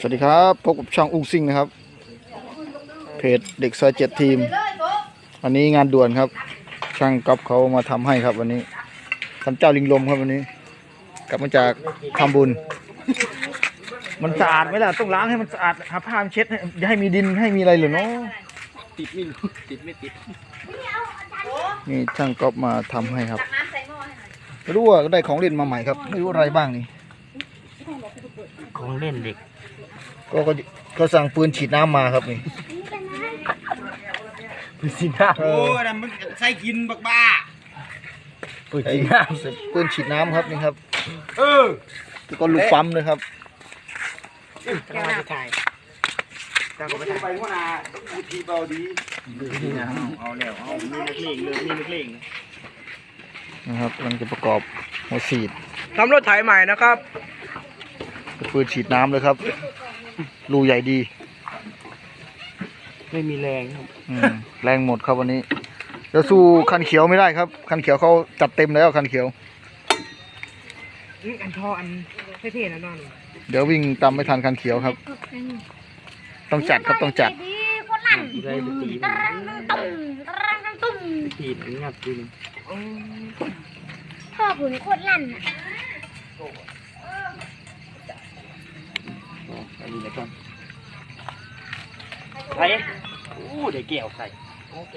สวัสดีครับพบกับช่องอุ้งซิงนะครับ เพจเด็กซอยเจ็ดทีมวันนี้งานด่วนครับ ช่างก๊อฟเขามาทำให้ครับ วันนี้สันเจ้าลิงลมครับวันนี้ กลับมาจากทำบุญ มันสะอาดไหมล่ะต้องล้างให้มันสะอาดหาผ้ามาเช็ดให้อย่าให้มีดินให้มีอะไรเหรอเนาะติดไม่ติดไม่ติดนี่ช่างก๊อฟมาทำให้ครับน้ำใส่หม้อให้หน่อยไม่รู้ว่าได้ของเล่นมาใหม่ครับ ไม่รู้อะไรบ้างนี่ ของเล่นเด็ก ก็ก็ก็สั่งปืนฉีดน้ำมาครับนี่ปืนสีหน้าเอโอ้อยนั่นมันใส่กินบักบ้าปืนไอ้สีหน้าปืนฉีดน้ำครับนี่ครับเออแล้วก็ลูกปั๊มเลยครับแก้วหน้าถ่ายแต่ก็ไปไปหัวหน้าต้องดูทีเบาดีเอาแล้วเอามีนักเลงเลยมีนักเลงนะครับกำลังจะประกอบหัวฉีดทำรถไถใหม่นะครับ ปืนฉีดน้ำเลยครับ รูใหญ่ดี ไม่มีแรงครับอืมแรงหมดครับวันนี้เดี๋ยวสู้คันเขียวไม่ได้ครับ คันเขียวเขาจัดเต็มแล้วคันเขียว อันทออันเท่ๆนะน้องเดี๋ยววิ่งตามไม่ทันคันเขียวครับ ต้องจัดครับต้องจัดดีโคตรลั่นได้ไปตีตรังตุ้มตรังตุ้มตีมันงับจริงพ่อผุนโคตรลั่นอะ อันนี้แล้วกันใส่โอ้เดี๋ยวแก้วใส่แ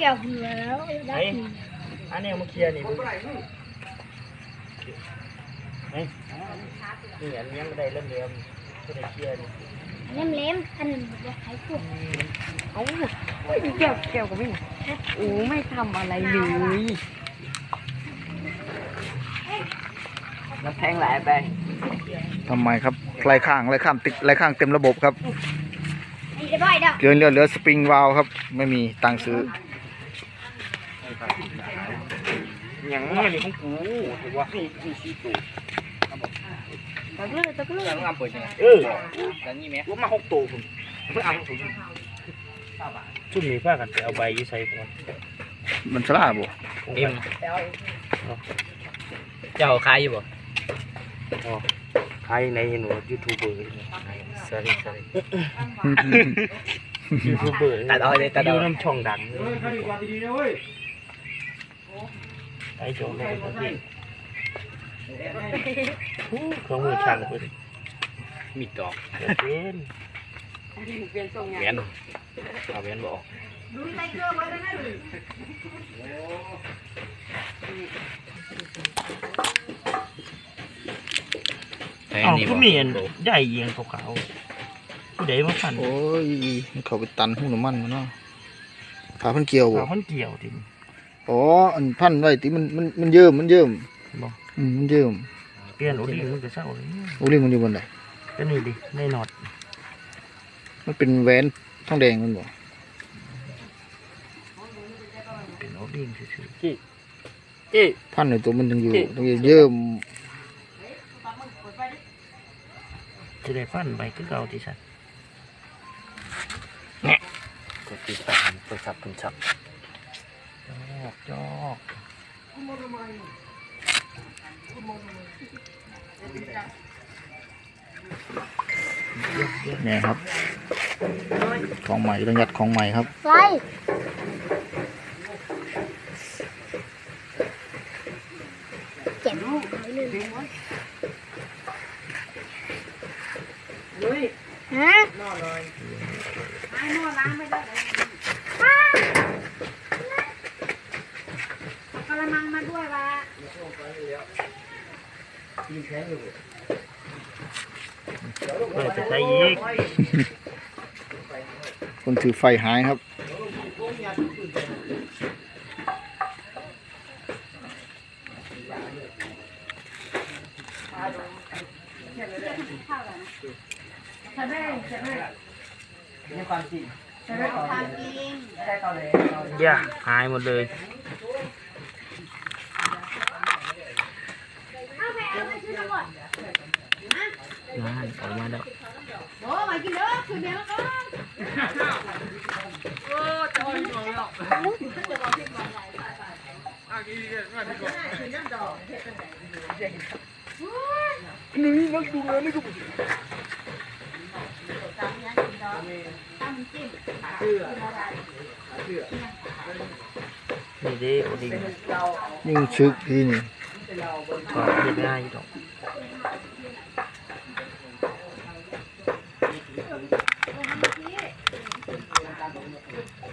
ก้วหัวแล้วได้อันนี้มาเคลียร์นี่ดูเฮ้ยนี่อันนี้ยังไม่ได้เริ่มเรียมไม่ได้เคลียร์นี่เล่มเล่มอันหนึ่งบอกใครพูดเอ้าเฮ้ยแก้วแก้วก็ไม่โอ้ไม่ทำอะไรเลยน้ำแทงหลายไปทำไมครับ ไล่ข้างไล่ข้ามติดไล่ข้างเต็มระบบครับอันนี้ก็ได้ดอกเหลือเหลือเหลือสปริงวาลวครับ ไม่มีตังค์ซื้ออย่างนี้ของกูถือว่านี่นี่ซีตูตะเลือตะเลือเออแล้วนี่ไหมว่ามาหกตัวผมไม่เอาผมชุดนี้ป้ากันไปเอาใบยี่ใส่ก่อนมันสลาบบ่เอ็มเจ้าขายอยู่บ่ ขายในหนูยูทูบเบอร์สวัสดีสวัสดียูทูบเบอร์ตัดเอาเลยตัดเอาน้ำช่องดังไอ้โจ้เลยของมือช่างเพิ่นมีดอกเป็นเปลี่ยนทรงแหวนเอาแหวนบ่ออก เอาก็มีอันใหญ่เอียงขาวๆผู้ใดมาสั่นโอ้ยเขาไปตันหุ้นน้ำมันมาเนาะขาพันเกี่ยวบ่ขาวคนเกี่ยวทีอ๋ออันพันไว้ที่มันมันมันเยิ่มมันเยิ่มบ่อืมมันเยิ่มเปลี่ยนโอลิมันก็เศร้าเลยโอ้ลิงมันอยู่บนไหนก็นี่ดิในนอดมันเป็นแหวนทองแดงมันบ่เป็นโอลิงซื่อๆจี้จี้พันในตัวมันยังอยู่เอ๊ะต้องเยิ่ม จะได้ฟันไปคือเก่าที่สัตว์กดติดตามกดซับกดซับจอกจอกเนี่ยครับ ของใหม่ต้องยัดของใหม่ครับไฟเจ็บ หายเลยฮะกระมังมาด้วยวะเปิดจะใช้อีกคนถือไฟหายครับ ย่าหายหมดเลยเอาไปเอาไปซื้อทั้งหมดนั่นออกมาแล้วโอ้มากินเด้อคือเดียวแล้วก็นี่นักดูแลนี่ก็ นี่เด้โอดิงยิ่งชึกที่นี่ก็เฮ็ดง่ายอยู่ดอก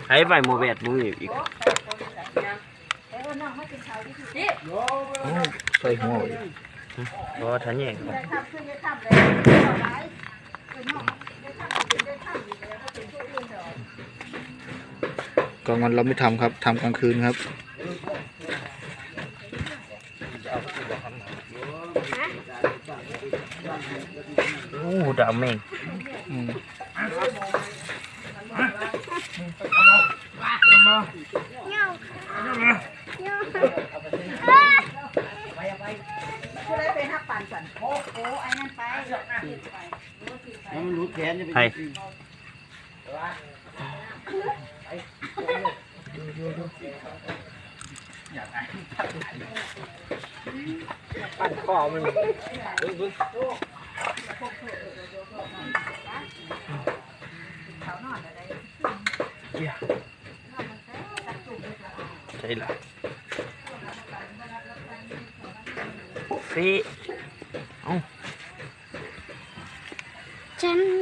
ใช้ไฟโมเบตมึงอีกโอ้ใส่หัวไว้เพราะว่าทันแย่ง กันกลางวันเราไม่ทำครับทำกลางคืนครับโอ้ดาวแม่งอืมเงี้ยวเงี้ย วแล้วมันรู้แขนจะไป ไผ่ ปั้นข้อมัน ใช่ละฟี ฉัน นี่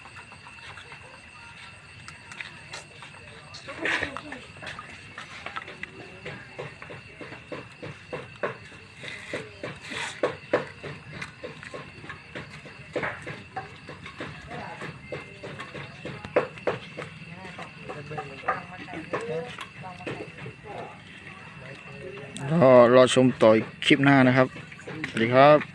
ก็รอชมต่อคลิปหน้านะครับ สวัสดีครับ